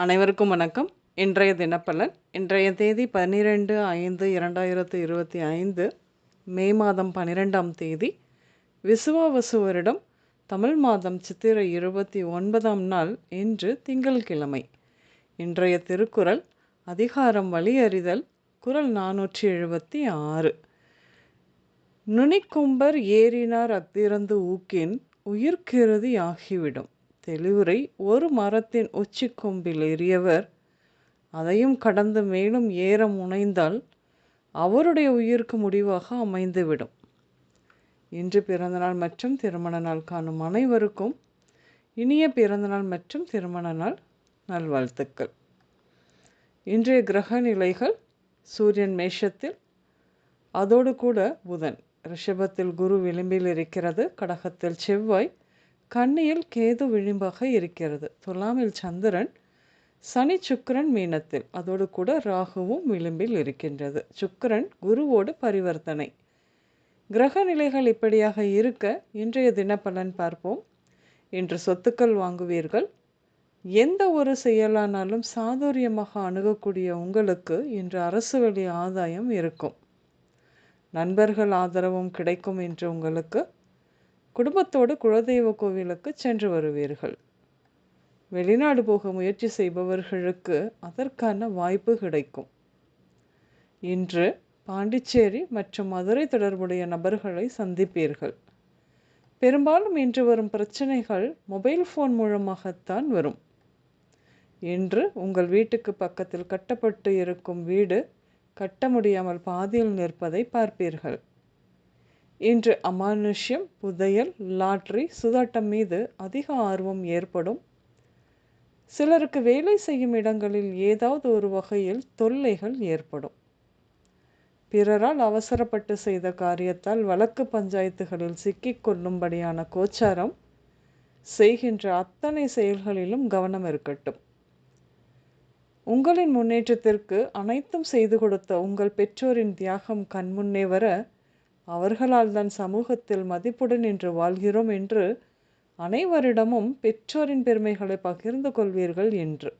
அனைவருக்கும் வணக்கம். இன்றைய தினப்பலன் இன்றைய தேதி பன்னிரெண்டு ஐந்து இரண்டாயிரத்து இருபத்தி ஐந்து மே மாதம் பன்னிரெண்டாம் தேதி விசுவாவசு வருடம் தமிழ் மாதம் சித்திரை இருபத்தி ஒன்பதாம் நாள் இன்று திங்கள்கிழமை இன்றைய திருக்குறள் அதிகாரம் வழியறிதல் குரல் நானூற்றி எழுபத்தி ஆறு. நுனிக்கொம்பர் ஏறினார் அத்திறந்து ஊக்கின் உயிர்க்கெருதி ஆகிவிடும். தெளிவுரை ஒரு மரத்தின் உச்சி கொம்பில் ஏறியவர் அதையும் கடந்து மேலும் ஏற முனைந்தால் அவருடைய உயிருக்கு முடிவாக அமைந்துவிடும். இன்று பிறந்தநாள் மற்றும் திருமண நாள் காணும் அனைவருக்கும் இனிய பிறந்தநாள் மற்றும் திருமண நாள் நல்வாழ்த்துக்கள். இன்றைய கிரக நிலைகள் சூரியன் மேஷத்தில் அதோடு கூட புதன் ரிஷபத்தில் குரு விளிம்பில் இருக்கிறது கடகத்தில் செவ்வாய் கன்னியில் கேது விளிம்பாக இருக்கிறது. துலாமில் சந்திரன் சனி சுக்கரன் மீனத்தில். அதோடு கூட ராகுவும் விளிம்பில் இருக்கின்றது. சுக்கரன் குருவோடு பரிவர்த்தனை. கிரக நிலைகள் இப்படியாக இருக்க இன்றைய தினப்பலன் பார்ப்போம். இன்று சொத்துக்கள் வாங்குவீர்கள். எந்த ஒரு செயலானாலும் சாதுரியமாக அணுகக்கூடிய உங்களுக்கு இன்று அரசு வழி ஆதாயம் இருக்கும். நண்பர்கள் ஆதரவும் கிடைக்கும் என்று உங்களுக்கு. குடும்பத்தோடு குலதெய்வ கோவிலுக்கு சென்று வருவீர்கள். வெளிநாடு போக முயற்சி செய்பவர்களுக்கு அதற்கான வாய்ப்பு கிடைக்கும். இன்று பாண்டிச்சேரி மற்றும் மதுரை தொடர்புடைய நபர்களை சந்திப்பீர்கள். பெரும்பாலும் இன்று வரும் பிரச்சனைகள் மொபைல் ஃபோன் மூலமாகத்தான் வரும். இன்று உங்கள் வீட்டுக்கு பக்கத்தில் கட்டப்பட்டு இருக்கும் வீடு கட்ட முடியாமல் பாதியில் நிற்பதை பார்ப்பீர்கள். இன்று அமானுஷ்யம் புதையல் லாட்ரி சுதாட்டம் மீது அதிக ஆர்வம் ஏற்படும். சிலருக்கு வேலை செய்யும் இடங்களில் ஏதாவது ஒரு வகையில் தொல்லைகள் ஏற்படும். பிறரால் அவசரப்பட்டு செய்த காரியத்தால் வழக்கு பஞ்சாயத்துகளில் சிக்கிக் கொள்ளும்படியான கோச்சாரம் செய்கின்ற அத்தனை செயல்களிலும் கவனம் இருக்கட்டும். உங்களின் முன்னேற்றத்திற்கு அனைத்தும் செய்து கொடுத்த உங்கள் பெற்றோரின் தியாகம் கண்முன்னே வர அவர்களால் தான் சமூகத்தில் மதிப்புடன் இன்று வாழ்கிறோம் என்று அனைவரிடமும் பெற்றோரின் பெருமைகளை பகிர்ந்து கொள்வீர்கள் என்று.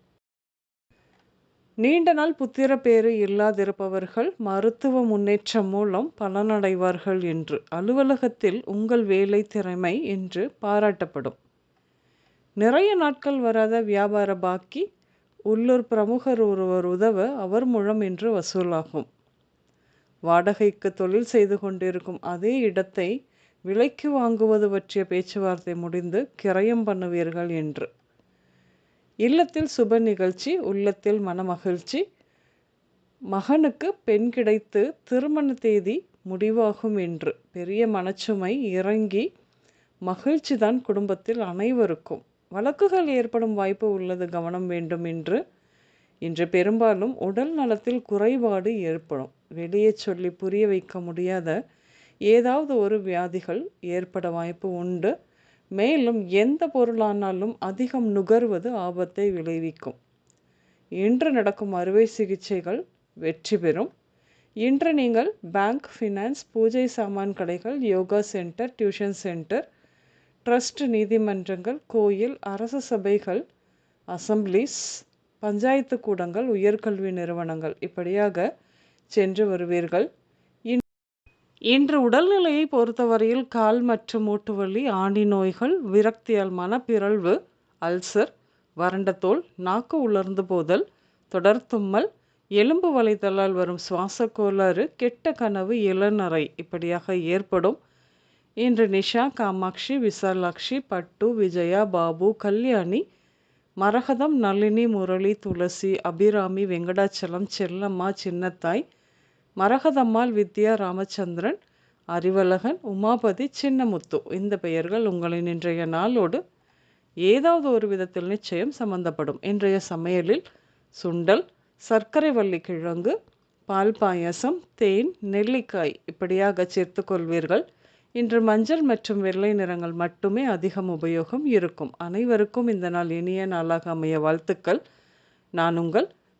நீண்ட நாள் புத்திர பேறு இல்லாதிருப்பவர்கள் மருத்துவ முன்னேற்றம் மூலம் பலனடைவார்கள் என்று அலுவலகத்தில் உங்கள் வேலை திறமை என்று பாராட்டப்படும். நிறைய நாட்கள் வராத வியாபார பாக்கி உள்ளூர் பிரமுகர் ஒருவர் உதவ அவர் மூலம் என்று வசூலாகும். வாடகைக்கு தொழில் செய்து கொண்டிருக்கும் அதே இடத்தை விலைக்கு வாங்குவது பற்றிய பேச்சுவார்த்தை முடிந்து கிரயம் பண்ணுவீர்கள் என்று. இல்லத்தில் சுப நிகழ்ச்சி உள்ளத்தில் மனமகிழ்ச்சி மகனுக்கு பெண் கிடைத்து திருமண தேதி முடிவாகும் என்று பெரிய மனச்சுமை இறங்கி மகிழ்ச்சி தான் குடும்பத்தில் அனைவருக்கும். வழக்குகள் ஏற்படும் வாய்ப்பு உள்ளது கவனம் வேண்டும் என்று. இன்று பெரும்பாலும் உடல் நலத்தில் குறைபாடு ஏற்படும். வெளியே சொல்லி புரிய வைக்க முடியாத ஏதாவது ஒரு வியாதிகள் ஏற்பட வாய்ப்பு உண்டு. மேலும் எந்த பொருளானாலும் அதிகம் நுகர்வது ஆபத்தை விளைவிக்கும். இன்று நடக்கும் அறுவை சிகிச்சைகள் வெற்றி பெறும். இன்று நீங்கள் பேங்க் ஃபினான்ஸ் பூஜை சாமான் கடைகள் yoga centre tuition centre trust நீதிமன்றங்கள் கோயில் அரசு சபைகள் அசம்பிளிஸ் பஞ்சாயத்து கூடங்கள் உயர்கல்வி நிறுவனங்கள். இப்படியாக சென்று வருவீர்கள். இன்று உடல்நிலையை பொறுத்தவரையில் கால் மற்றும் மூட்டுவலி ஆணி நோய்கள் விரக்தியால் மனப்பிறழ்வு அல்சர் வறண்ட தோல் நாக்கு உலர்ந்து போதல் தொடர் தும்மல் எலும்பு வலைதலால் வரும் சுவாச கோளாறு கெட்ட கனவு இளநரை இப்படியாக ஏற்படும். இன்று நிஷா காமாட்சி விசாலாட்சி பட்டு விஜயா பாபு கல்யாணி மரகதம் நளினி முரளி துளசி அபிராமி வெங்கடாச்சலம் செல்லம்மா சின்னத்தாய் மரகதம்மாள் வித்யா ராமச்சந்திரன் அறிவழகன் உமாபதி சின்னமுத்து. இந்த பெயர்கள் உங்களின் இன்றைய நாளோடு ஏதாவது ஒரு விதத்தில் நிச்சயம் சம்பந்தப்படும். இன்றைய சமையலில் சுண்டல் சர்க்கரை வள்ளி கிழங்கு பால் பாயசம் தேன் நெல்லிக்காய் இப்படியாக சேர்த்து கொள்வீர்கள். இன்று மஞ்சள் மற்றும் வெள்ளை நிறங்கள் மட்டுமே அதிகம் உபயோகம் இருக்கும். அனைவருக்கும் இந்த நாள் இனிய நாளாக அமைய வாழ்த்துக்கள். நான் உங்கள்